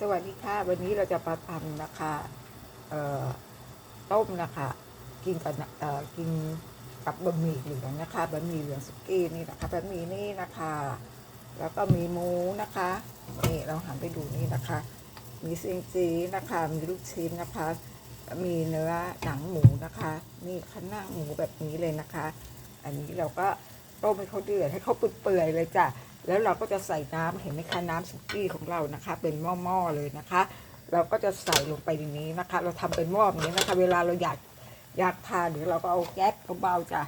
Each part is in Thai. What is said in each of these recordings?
สวัสดีค่ะ วันนี้เราจะมาทำนะคะเอ่อต้มนะคะ กินกับเอ่อกินกับบะหมี่เหลืองนะคะบะหมี่เหลืองสุกี้นี่นะคะบะหมี่นี่นะคะ แล้วก็มีหมูนะคะนี่เราหันไปดูนี่นะคะ มีซิงจีนะคะ มีลูกชิ้นนะคะ มีเนื้อหนังหมูนะคะนี่ข้างหน้าหมูแบบนี้เลยนะคะ อันนี้เราก็ต้มให้เขาเดือดให้เขาเปื่อยๆเลยจ้ะ แล้วเราก็จะใส่น้ำเห็นไหมคะน้ำสุกี้ของเรานะคะ เป็นหม้อๆเลยนะคะ เราก็จะใส่ลงไปในนี้นะคะ เราทำเป็นหม้อแบบนี้นะคะ เวลาเราอยากอยากทานหรือเราก็เอาแก๊สเบาๆจ้ะ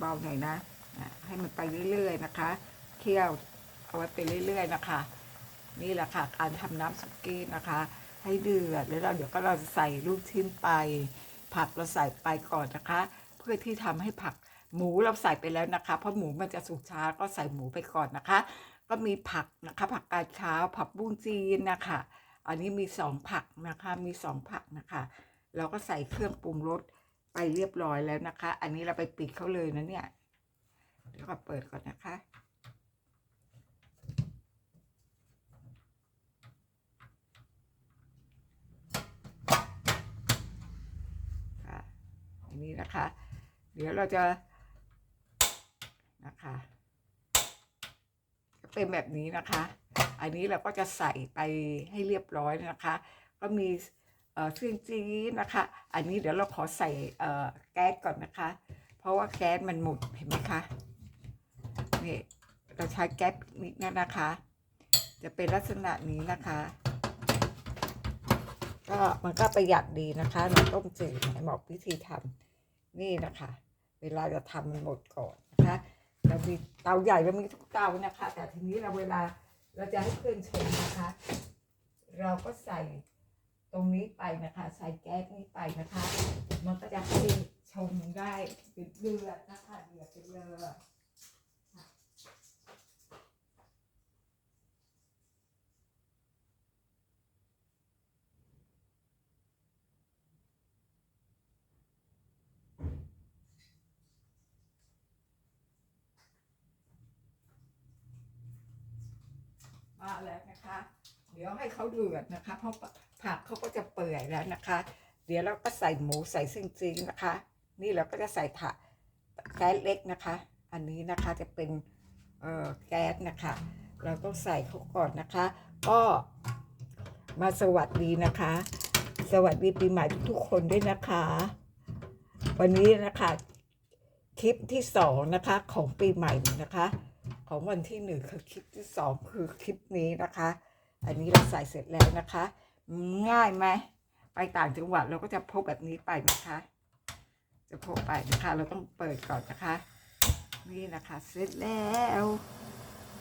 เบาๆหน่อยนะอะให้มันไปเรื่อยๆนะคะเคี่ยวเอาไว้ไปเรื่อย ๆนะคะ นี่แหละค่ะการทำน้ำสุกี้นะคะ ให้เดือดแล้วเราเดี๋ยวก็เราจะใส่ลูกชิ้นไป ผักเราใส่ไปก่อนนะคะ เพื่อที่ทำให้ผัก หมูเราใส่ไปแล้วนะคะ เพราะหมูมันจะสุกช้าก็ใส่หมูไปก่อนนะคะ ก็มีผักนะคะ ผักกาดขาวผักบุ้งจีนนะคะ อันนี้มีสองผักนะคะ มีสองผักนะคะ เราก็ใส่เครื่องปรุงรสไปเรียบร้อยแล้วนะคะ อันนี้เราไปปิดเขาเลยนะเนี่ยเดี๋ยวก็เปิดก่อนนะคะค่ะอันนี้นะคะ เดี๋ยวเราจะ นะคะเป็นแบบนี้นะคะ อันนี้เราก็จะใส่ไปให้เรียบร้อยนะคะ ก็มีเอ่อเครื่องจีนนะคะ อันนี้เดี๋ยวเราขอใส่เอ่อแก๊สก่อนนะคะ เพราะว่าแก๊สมันหมดเห็นไหมคะนี่เราใช้แก๊สนิดนะนะคะ จะเป็นลักษณะนี้นะคะก็มันก็ประหยัดดีนะคะน้ำต้มจืดไหนบอกวิธีทำนี่นะคะ เวลาจะทำมันหมดก่อน เรามีเตาใหญ่เรามีทุกเตานะคะ แต่ทีนี้เราเวลาเราจะให้เพื่อนชมนะคะ เราก็ใส่ตรงนี้ไปนะคะ ใส่แก๊สนี้ไปนะคะ มันก็จะให้ชมได้เป็นเดือดนะคะเดือดเป็นเลย มาแล้วนะคะ เดี๋ยวให้เขาเดือดนะคะ เพราะผักเขาก็จะเปื่อยแล้วนะคะ เดี๋ยวเราก็ใส่หมูใส่ซิงซิงนะคะ นี่เราก็จะใส่ผักแก๊สเล็กนะคะ อันนี้นะคะจะเป็นเอ่อแก๊สนะคะ เราต้องใส่เขาก่อนนะคะ ก็มาสวัสดีนะคะ สวัสดีปีใหม่ทุกๆคนด้วยนะคะ วันนี้นะคะคลิปที่สองนะคะของปีใหม่นะคะ ของวันที่หนึ่งคือคลิปที่สองคือคลิปนี้นะคะ อันนี้เราใส่เสร็จแล้วนะคะ ง่ายไหมไปต่างจังหวัดเราก็จะพกแบบนี้ไปนะคะ จะพกไปนะคะ เราต้องเปิดก่อนนะคะ นี่นะคะเสร็จแล้ว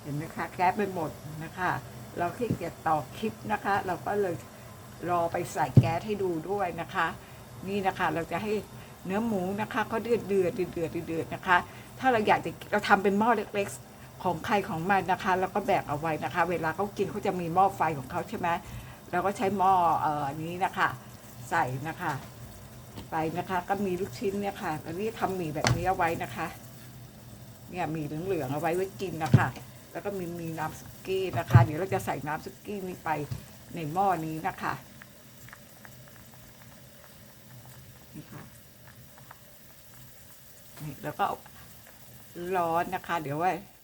เห็นไหมคะแก๊สไปหมดนะคะ เราขี้เกียจต่อคลิปนะคะ เราก็เลยรอไปใส่แก๊สให้ดูด้วยนะคะ นี่นะคะเราจะให้เนื้อหมูนะคะเขาเดือดเดือดเดือดเดือดนะคะ ถ้าเราอยากจะเราทำเป็นหม้อเล็กๆ ของใครของมันนะคะ แล้วก็แบกเอาไว้นะคะ เวลาเขากินเขาจะมีหม้อไฟของเขาใช่ไหมเราก็ใช้หม้อเอ่อนี้นะคะ ใส่นะคะไปนะคะ ก็มีลูกชิ้นเนี่ยค่ะอันนี้ทำหมี่แบบนี้เอาไว้นะคะ เนี่ยหมีเหลืองๆเอาไว้ไว้กินนะคะ แล้วก็มีมีน้ำสุกี้นะคะ เดี๋ยวเราจะใส่น้ำสุกี้นี้ไปในหม้อนี้นะคะนี่ค่ะนี่แล้วก็ร้อนนะคะ เดี๋ยวไว้อ่า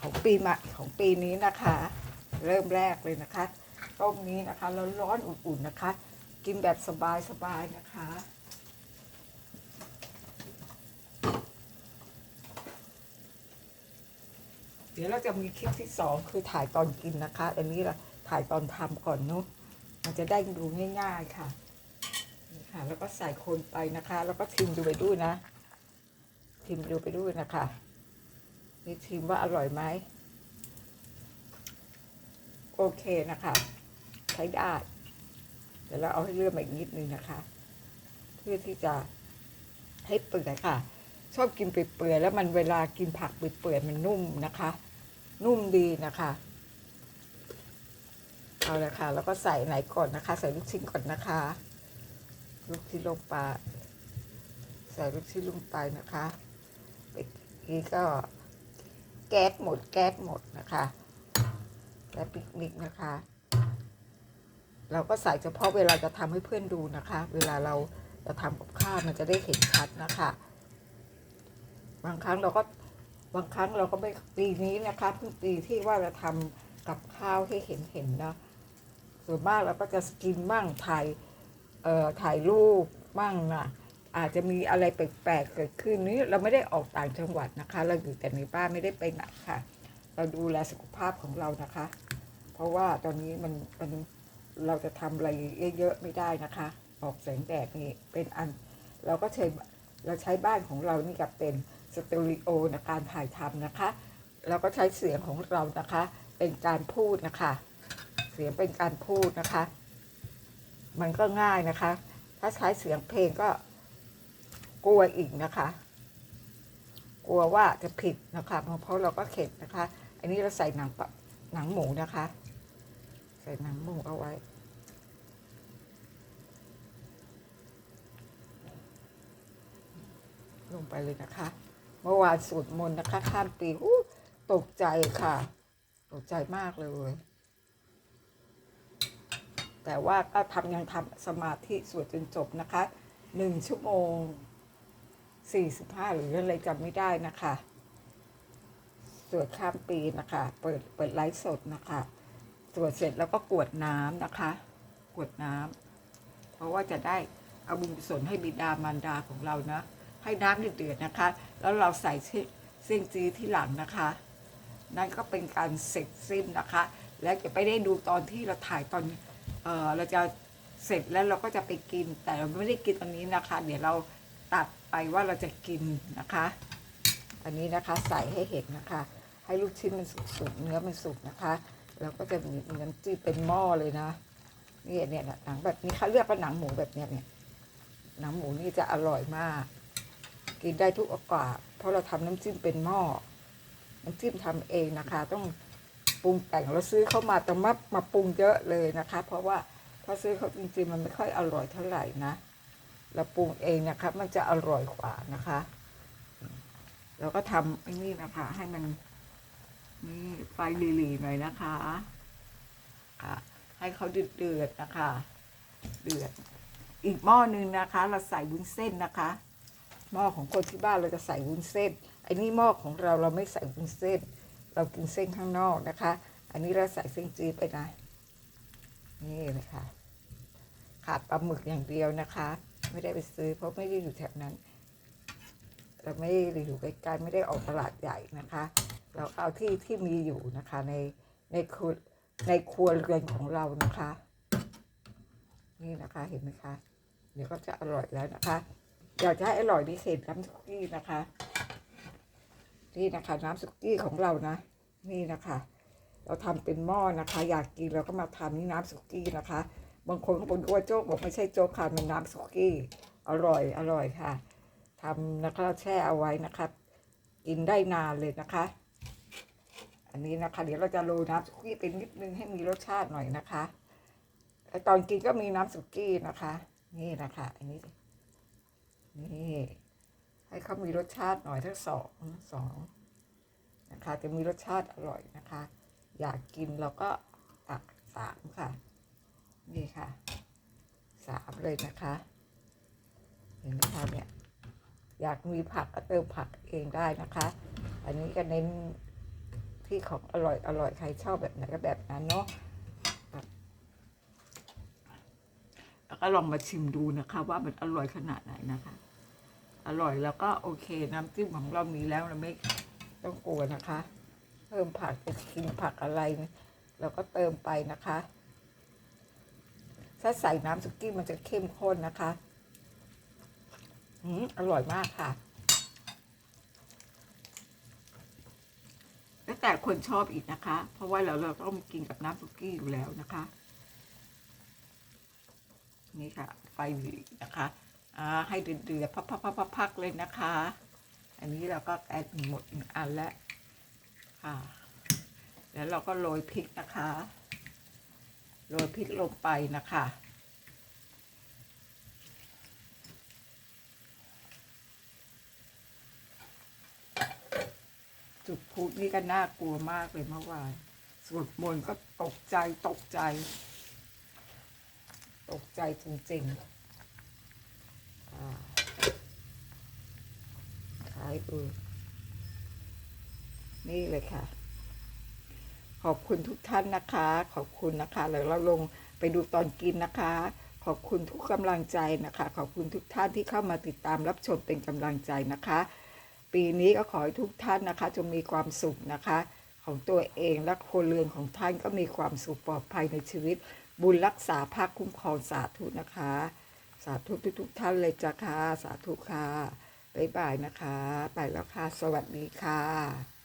ของปีใหม่ของปีนี้นะคะ เริ่มแรกเลยนะคะต้มนี้นะคะแล้วร้อนอุ่นๆนะคะ กินแบบสบายๆนะคะเดี๋ยวเราจะมีคลิปที่สองคือถ่ายตอนกินนะคะ อันนี้เราถ่ายตอนทำก่อนเนุ๊มันจะได้ดูง่ายๆค่ะนี่ค่ะ แล้วก็ใส่คนไปนะคะ แล้วก็ชิมดูไปด้วยนะชิมดูไปด้วยนะคะ นี่ชิมว่าอร่อยไหม โอเคนะคะ ใช้ได้ เดี๋ยวเราเอาให้เลื่อมอีกนิดนึงนะคะ เพื่อที่จะให้เปื่อยค่ะ ชอบกินเปื่อยๆแล้วมันเวลากินผักเปื่อยๆมันนุ่มนะคะ นุ่มดีนะคะ เอาละค่ะ แล้วก็ใส่ไหนก่อนนะคะ ใส่ลูกชิ้นก่อนนะคะ ลูกชิ้นลงไปใส่ลูกชิ้นลงไปนะคะอกี้ก็ แก๊สหมดแก๊สหมดนะคะและปิกนิกนะคะ เราก็ใส่เฉพาะเวลาจะทำให้เพื่อนดูนะคะ เวลาเราจะทำกับข้าวมันจะได้เห็นชัดนะคะ บางครั้งเราก็บางครั้งเราก็ไม่ปีนี้นะคะเพิ่งปีที่ว่าจะทำกับข้าวให้เห็นเห็นๆนะส่วนมากเราก็จะกินมั่งถ่ายเอ่อถ่ายรูปมั่งนะ อาจจะมีอะไรแปลกๆเกิดขึ้นนี้เราไม่ได้ออกต่างจังหวัดนะคะ เราอยู่แต่ในบ้านไม่ได้ไปไหนค่ะ เราดูแลสุขภาพของเรานะคะ เพราะว่าตอนนี้มันมันเราจะทำอะไรเยอะๆไม่ได้นะคะ ออกแสงแดดนี่เป็นอัน เราก็ใช้เราใช้บ้านของเรานี่กับเป็นสตูดิโอในการถ่ายทำนะคะ เราก็ใช้เสียงของเรานะคะ เป็นการพูดนะคะ เสียงเป็นการพูดนะคะ มันก็ง่ายนะคะ ถ้าใช้เสียงเพลงก็ กลัวอีกนะคะ กลัวว่าจะผิดนะคะ เพราะเราก็เข็ดนะคะ อันนี้เราใส่หนังปะหนังหมูนะคะ ใส่หนังหมูเอาไว้ลงไปเลยนะคะ เมื่อวานสวดมนต์นะคะ ข้ามปีหูตกใจค่ะ ตกใจมากเลย แต่ว่าก็ทำยังทำสมาธิสวดจนจบนะคะหนึ่งชั่วโมง สี่สิบห้าหรืออะไรจำไม่ได้นะคะสวดข้ามปีนะคะ เปิดเปิดไลฟ์สดนะคะสวดเสร็จแล้วก็กวดน้ำนะคะ กวดน้ำเพราะว่าจะได้เอาบุญกุศลให้บิดามารดาของเรานะ ให้น้ำเดือดๆนะคะ แล้วเราใส่เส้นจีที่หลังนะคะ นั่นก็เป็นการเสร็จสิ้นนะคะ และจะไปได้ดูตอนที่เราถ่ายตอนเออเราจะเสร็จแล้วเราก็จะไปกินแต่เราไม่ได้กินตอนนี้นะคะ เดี๋ยวเรา ตัดไปว่าเราจะกินนะคะ อันนี้นะคะใส่ให้เห็นนะคะ ให้ลูกชิ้นมันสุกๆเนื้อมันสุกนะคะแล้วก็จะมีน้ำจิ้มเป็นหม้อเลยนะนี่เนี่ยหนังแบบนี้เขาเรียกว่าหนังหมูแบบเนี้ยเนี่ยหนังหมูนี่จะอร่อยมาก กินได้ทุกโอกาสเพราะเราทำน้ำจิ้มเป็นหม้อน้ำจิ้มทำเองนะคะ ต้องปรุงแต่งเราซื้อเข้ามาแต่มามาปรุงเยอะเลยนะคะ เพราะว่าถ้าซื้อเขาจริงๆมันไม่ค่อยอร่อยเท่าไหร่นะ เราปรุงเองนะคะมันจะอร่อยกว่านะคะเราก็ทำไอ้นี่นะคะ ให้มันนี่ไฟหลีๆหน่อยนะคะค่ะให้เขาเดือดๆนะคะ เดือด อีกหม้อหนึ่งนะคะ เราใส่วุ้นเส้นนะคะ หม้อของคนที่บ้านเราจะใส่วุ้นเส้นอันนี้หม้อของเราเราไม่ใส่วุ้นเส้น เรากินเส้นข้างนอกนะคะ อันนี้เราใส่เส้นจีไปนะนี่นะคะขาดปลาหมึกอย่างเดียวนะคะ ไม่ได้ไปซื้อ เพราะไม่ได้อยู่แถวนั้น เราไม่ได้อยู่ใกล้ๆไม่ได้ออกตลาดใหญ่นะคะ เราเอาที่ที่มีอยู่นะคะ ในในครัวในครัวเรือนของเรานะคะ นี่นะคะเห็นไหมคะเดี๋ยวก็จะอร่อยแล้วนะคะอยากจะให้อร่อยนี่เห็นน้ำสุกี้นะคะ นี่นะคะน้ำสุกี้ของเรานะ นี่นะคะ เราทำเป็นหม้อนะคะ อยากกินเราก็มาทำนี่น้ำสุกี้นะคะ บางคนก็บอกว่าโจ๊กบอกไม่ใช่โจ๊กค่ะมันน้ำสุกี้ อร่อยอร่อยค่ะทำนะคะแช่เอาไว้นะคะกินได้นานเลยนะคะ อันนี้นะคะ เดี๋ยวเราจะโรยน้ำสุกี้เป็นนิดนึงให้มีรสชาติหน่อยนะคะแล้วตอนกินก็มีน้ำสุกี้นะคะ นี่นะคะ อันนี้นี่ให้เขามีรสชาติหน่อยทั้งสองสองนะคะ จะมีรสชาติอร่อยนะคะ อยากกินเราก็ตักสามค่ะ นี่ค่ะสามเลยนะคะ เห็นไหมคะเนี่ย อยากมีผักก็เติมผักเองได้นะคะ อันนี้ก็เน้นที่ของอร่อยอร่อยใครชอบแบบไหนก็แบบนั้นเนาะแล้วก็ลองมาชิมดูนะคะ ว่ามันอร่อยขนาดไหนนะคะ อร่อยแล้วก็โอเค น้ำจิ้มของเรามีแล้วเราไม่ต้องกลัวนะคะ เพิ่มผักจะกินผักอะไรเราก็เติมไปนะคะ ถ้าใส่น้ำสุกี้มันจะเข้มข้นนะคะอืมอร่อยมากค่ะ แล้วแต่คนชอบอีกนะคะ เพราะว่าเราเราต้องกินกับน้ำสุกี้อยู่แล้วนะคะ นี่ค่ะ ไฟหลีนะคะอ่าให้เดือดๆพักพักพักพักพักเลยนะคะ อันนี้เราก็แอดหมดอันแล้วค่ะ แล้วเราก็โรยพริกนะคะ โรยพริกลงไปนะคะ จุดพลุนี่ก็น่ากลัวมากเลยเมื่อวานสวดมนต์ก็ตกใจตกใจ ตกใจจริงๆขายดูนี่เลยค่ะ ขอบคุณทุกท่านนะคะ ขอบคุณนะคะแล้วเราลงไปดูตอนกินนะคะ ขอบคุณทุกกำลังใจนะคะ ขอบคุณทุกท่านที่เข้ามาติดตามรับชมเป็นกำลังใจนะคะ ปีนี้ก็ขอให้ทุกท่านนะคะจงมีความสุขนะคะ ของตัวเองและคนเรือนของท่านก็มีความสุขปลอดภัยในชีวิต บุญรักษาภาคคุ้มครองสาธุนะคะ สาธุทุกๆท่านเลยจ้าค่ะสาธุค่ะบ๊ายบายนะคะ ไปแล้วค่ะ สวัสดีค่ะ